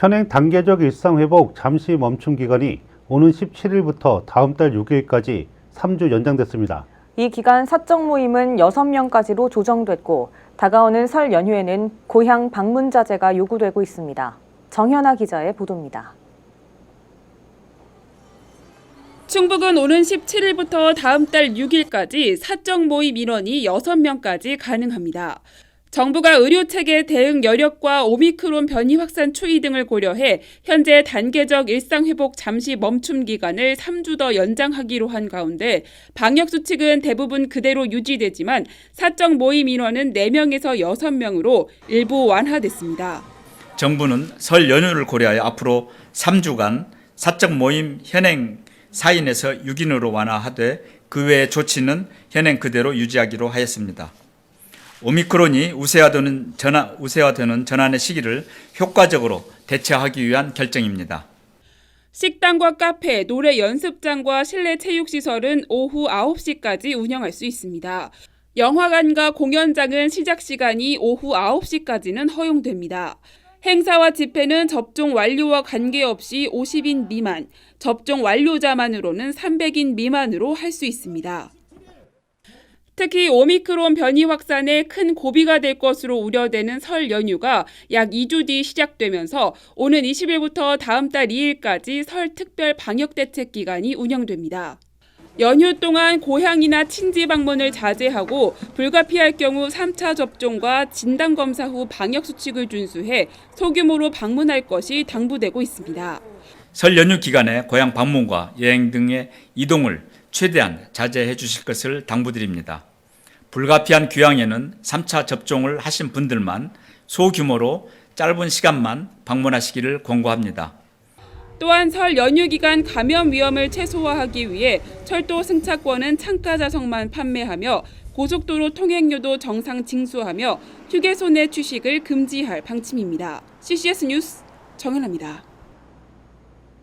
현행 단계적 일상회복 잠시 멈춤 기간이 오는 17일부터 다음 달 6일까지 3주 연장됐습니다. 이 기간 사적 모임은 6명까지로 조정됐고 다가오는 설 연휴에는 고향 방문 자제가 요구되고 있습니다. 정현아 기자의 보도입니다. 충북은 오는 17일부터 다음 달 6일까지 사적 모임 인원이 6명까지 가능합니다. 정부가 의료 체계 대응 여력과 오미크론 변이 확산 추이 등을 고려해 현재 단계적 일상 회복 잠시 멈춤 기간을 3주 더 연장하기로 한 가운데 방역 수칙은 대부분 그대로 유지되지만 사적 모임 인원은 4명에서 6명으로 일부 완화됐습니다. 정부는 설 연휴를 고려하여 앞으로 3주간 사적 모임 현행 4인에서 6인으로 완화하되 그 외의 조치는 현행 그대로 유지하기로 하였습니다. 오미크론이 우세화되는 전환, 우세화되는 전환의 시기를 효과적으로 대처하기 위한 결정입니다. 식당과 카페, 노래 연습장과 실내 체육시설은 오후 9시까지 운영할 수 있습니다. 영화관과 공연장은 시작 시간이 오후 9시까지는 허용됩니다. 행사와 집회는 접종 완료와 관계없이 50인 미만, 접종 완료자만으로는 300인 미만으로 할 수 있습니다. 특히 오미크론 변이 확산에 큰 고비가 될 것으로 우려되는 설 연휴가 약 2주 뒤 시작되면서 오는 20일부터 다음 달 2일까지 설 특별 방역 대책 기간이 운영됩니다. 연휴 동안 고향이나 친지 방문을 자제하고 불가피할 경우 3차 접종과 진단 검사 후 방역 수칙을 준수해 소규모로 방문할 것이 당부되고 있습니다. 설 연휴 기간에 고향 방문과 여행 등의 이동을 최대한 자제해 주실 것을 당부드립니다. 불가피한 귀향에는 3차 접종을 하신 분들만 소규모로 짧은 시간만 방문하시기를 권고합니다. 또한 설 연휴 기간 감염 위험을 최소화하기 위해 철도 승차권은 창가 좌석만 판매하며 고속도로 통행료도 정상 징수하며 휴게소 내 취식을 금지할 방침입니다. CCS 뉴스 정현아입니다.